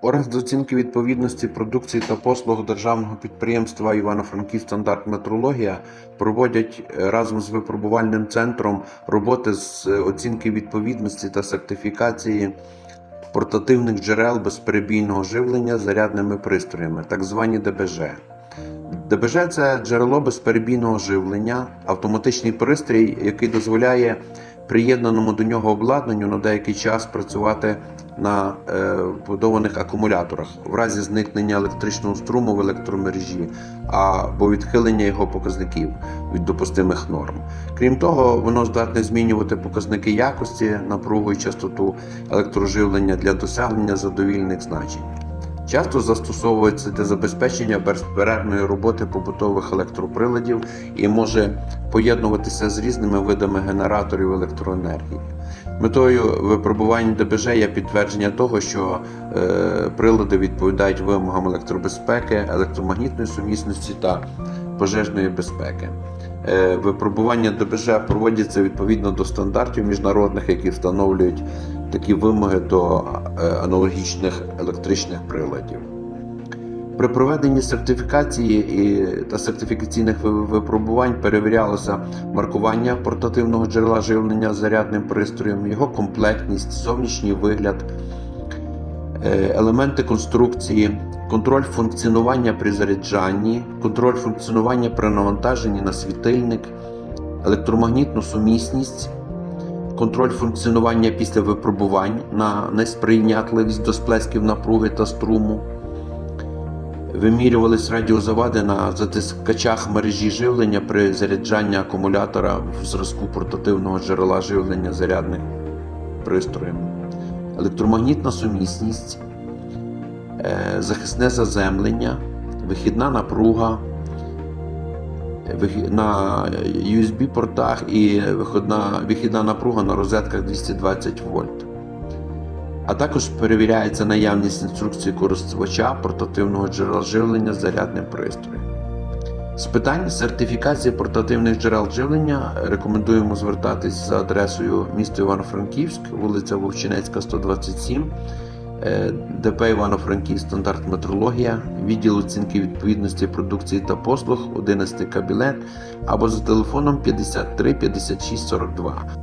Орган з оцінки відповідності продукції та послуг державного підприємства Івано-Франківськ стандарт метрологія проводять е, разом з випробувальним центром роботи з оцінки відповідності та сертифікації портативних джерел безперебійного живлення зарядними пристроями, так звані ДБЖ. ДБЖ це джерело безперебійного живлення, автоматичний пристрій, який дозволяє приєднаному до нього обладнанню на деякий час працювати на е, вбудованих акумуляторах в разі зникнення електричного струму в електромережі або відхилення його показників від допустимих норм. Крім того, воно здатне змінювати показники якості, напругу і частоту електроживлення для досягнення задовільних значень. Часто застосовується для забезпечення безперервної роботи побутових електроприладів і може поєднуватися з різними видами генераторів електроенергії. Метою випробування ДБЖ є підтвердження того, що е, прилади відповідають вимогам електробезпеки, електромагнітної сумісності та пожежної безпеки. Е, Випробування ДБЖ проводяться відповідно до стандартів міжнародних, які встановлюють такі вимоги до е, аналогічних електричних приладів. При проведенні сертифікації та сертифікаційних випробувань перевірялося маркування портативного джерела живлення зарядним пристроєм, його комплектність, зовнішній вигляд, е, елементи конструкції, контроль функціонування при заряджанні, контроль функціонування при навантаженні на світильник, електромагнітну сумісність, контроль функціонування після випробувань на несприйнятливість до сплесків напруги та струму. Вимірювались радіозавади на затискачах мережі живлення при заряджанні акумулятора в зразку портативного джерела живлення зарядних пристроїв, електромагнітна сумісність, е, захисне заземлення, вихідна напруга на USB-портах і виходна, вихідна напруга на розетках 220 вольт. А також перевіряється наявність інструкції користувача портативного джерела живлення з зарядним пристроєм. З питань сертифікації портативних джерел живлення рекомендуємо звертатись за адресою місто Івано-Франківськ, вулиця Вовчинецька, 127, е, ДП Івано-Франківськ. Стандарт метрологія, відділ оцінки відповідності продукції та послуг. 11 кабінет. Або за телефоном 53 56 42.